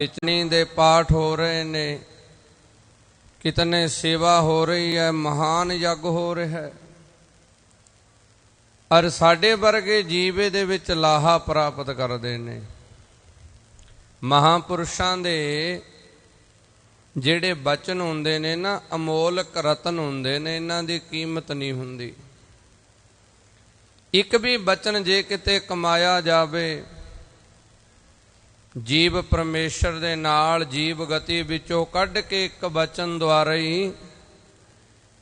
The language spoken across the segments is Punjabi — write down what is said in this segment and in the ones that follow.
ਇਤਨੀ ਦੇ ਪਾਠ ਹੋ ਰਹੇ ਨੇ, ਕਿਤਨੇ ਸੇਵਾ ਹੋ ਰਹੀ ਹੈ, ਮਹਾਨ ਯੱਗ ਹੋ ਰਿਹਾ ਹੈ। ਅਰ ਸਾਡੇ ਵਰਗੇ ਜੀਵੇ ਦੇ ਵਿੱਚ ਲਾਹਾ ਪ੍ਰਾਪਤ ਕਰਦੇ ਨੇ। ਮਹਾਪੁਰਸ਼ਾਂ ਦੇ ਜਿਹੜੇ ਬਚਨ ਹੁੰਦੇ ਨੇ ਨਾ, ਅਮੋਲਕ ਰਤਨ ਹੁੰਦੇ ਨੇ, ਇਹਨਾਂ ਦੀ ਕੀਮਤ ਨਹੀਂ ਹੁੰਦੀ। ਇੱਕ ਵੀ ਬਚਨ ਜੇ ਕਿਤੇ ਕਮਾਇਆ ਜਾਵੇ ਜੀਵ ਪਰਮੇਸ਼ਰ ਦੇ ਨਾਲ ਜੀਵ ਗਤੀ ਵਿੱਚੋਂ ਕੱਢ ਕੇ ਇੱਕ ਬਚਨ ਦੁਆਰਾ ਹੀ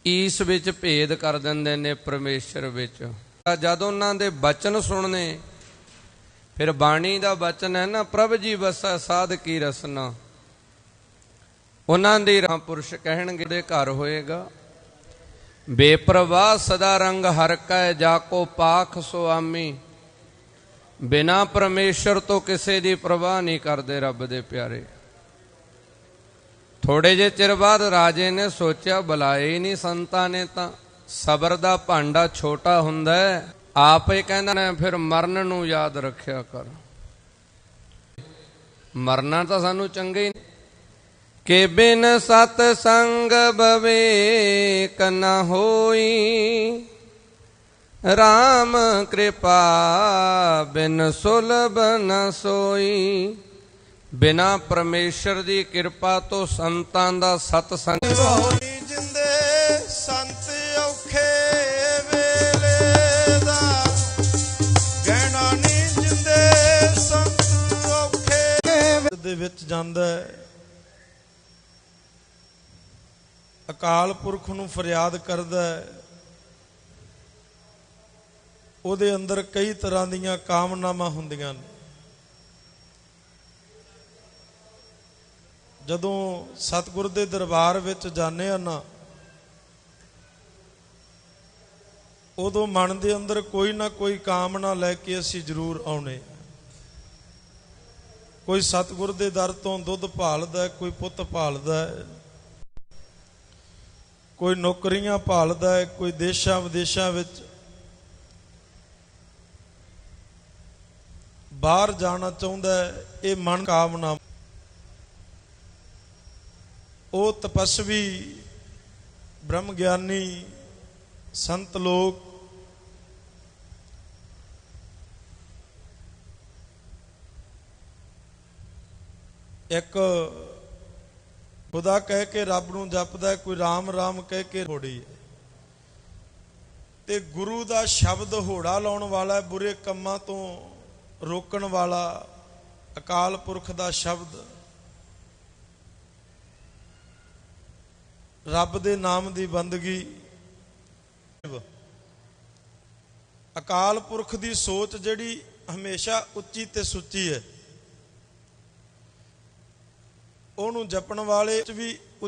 ਈਸ ਵਿੱਚ ਭੇਦ ਕਰ ਦਿੰਦੇ ਨੇ ਪਰਮੇਸ਼ਰ ਵਿੱਚ। ਜਦ ਉਹਨਾਂ ਦੇ ਬਚਨ ਸੁਣਨੇ, ਫਿਰ ਬਾਣੀ ਦਾ ਬਚਨ ਹੈ ਨਾ, ਪ੍ਰਭ ਜੀ ਵਸੈ ਸਾਧ ਕੀ ਰਸਨਾ। ਉਹਨਾਂ ਦੀ ਰਾਮ ਪੁਰਸ਼ ਕਹਿਣਗੇ ਦੇ ਘਰ ਹੋਏਗਾ। ਬੇਪਰਵਾਹ ਸਦਾ ਰੰਗ ਹਰ ਕੈ, ਜਾ ਕੋ ਪਾਖ ਸੁਆਮੀ। ਬਿਨਾ ਪਰਮੇਸ਼ਰ ਤੋਂ ਕਿਸੇ ਦੀ ਪ੍ਰਵਾਹ ਨਹੀਂ ਕਰਦੇ ਰੱਬ ਦੇ ਪਿਆਰੇ। ਥੋੜੇ ਜੇ ਚਿਰ ਬਾਅਦ ਰਾਜੇ ਨੇ ਸੋਚਿਆ, ਬੁਲਾਏ ਹੀ ਨਹੀਂ ਸੰਤਾਂ ਨੇ ਤਾਂ ਸਬਰ ਦਾ ਭਾਂਡਾ ਛੋਟਾ ਹੁੰਦਾ ਆਪ ਹੀ ਕਹਿੰਦਾ ਨੇ, ਫਿਰ ਮਰਨ ਨੂੰ ਯਾਦ ਰੱਖਿਆ ਕਰ। ਮਰਨਾ ਤਾਂ ਸਾਨੂੰ ਚੰਗਾ ਹੀ ਕਿ ਬਿਨ ਸਤ ਸੰਗ ਬਵੇਕ ਨ ਹੋਈ RAM ਕਿਰਪਾ, ਬਿਨ ਸੁਲਭ ਨ ਸੋਈ। ਬਿਨਾ ਪਰਮੇਸ਼ਰ ਦੀ ਕਿਰਪਾ ਤੋਂ ਸੰਤਾਂ ਦਾ ਸਤ ਸੰਗ ਹੋਣੀ ਜਿੰਦੇ ਸੰਤ ਔਖੇ ਵੇਲੇ ਦਾ, ਗਹਿਣਾ ਨਹੀਂ ਜਿੰਦੇ ਸੰਤ ਔਖੇ ਦੇ ਵਿੱਚ ਜਾਂਦਾ ਅਕਾਲ ਪੁਰਖ ਨੂੰ ਫਰਿਆਦ ਕਰਦਾ ਹੈ। ਉਹਦੇ ਅੰਦਰ ਕਈ ਤਰ੍ਹਾਂ ਦੀਆਂ ਕਾਮਨਾਵਾਂ ਹੁੰਦੀਆਂ ਨੇ। ਜਦੋਂ ਸਤਿਗੁਰ ਦੇ ਦਰਬਾਰ ਵਿੱਚ ਜਾਂਦੇ ਆ ਨਾ, ਉਦੋਂ ਮਨ ਦੇ ਅੰਦਰ ਕੋਈ ਨਾ ਕੋਈ ਕਾਮਨਾ ਲੈ ਕੇ ਅਸੀਂ ਜ਼ਰੂਰ ਆਉਣੇ ਕੋਈ ਸਤਿਗੁਰ ਦੇ ਦਰ ਤੋਂ ਦੁੱਧ ਭਾਲਦਾ, ਕੋਈ ਪੁੱਤ ਭਾਲਦਾ, ਕੋਈ ਨੌਕਰੀਆਂ ਭਾਲਦਾ, ਕੋਈ ਦੇਸ਼ਾਂ ਵਿਦੇਸ਼ਾਂ ਵਿੱਚ ਬਾਹਰ ਜਾਣਾ ਚਾਹੁੰਦਾ ਇਹ ਮਨ ਕਾਮਨਾ। ਉਹ ਤਪਸਵੀ ਬ੍ਰਹਮ ਗਿਆਨੀ ਸੰਤ ਲੋਕ, ਇੱਕ ਖੁਦਾ ਕਹਿ ਕੇ ਰੱਬ ਨੂੰ ਜਪਦਾ ਕੋਈ RAM RAM ਕਹਿ ਕੇ ਹੋੜੀ ਹੈ। ਤੇ ਗੁਰੂ ਦਾ ਸ਼ਬਦ ਹੋੜਾ ਲਾਉਣ ਵਾਲਾ ਬੁਰੇ ਕੰਮਾਂ ਤੋਂ ਰੋਕਣ ਵਾਲਾ ਅਕਾਲ ਪੁਰਖ ਦਾ ਸ਼ਬਦ ਰੱਬ ਦੇ ਨਾਮ ਦੀ ਬੰਦਗੀ। ਅਕਾਲ ਪੁਰਖ ਦੀ ਸੋਚ ਜਿਹੜੀ ਹਮੇਸ਼ਾ ਉੱਚੀ ਤੇ ਸੁੱਚੀ ਹੈ। ਉਹਨੂੰ ਜਪਣ ਵਾਲੇ ਚ ਵੀ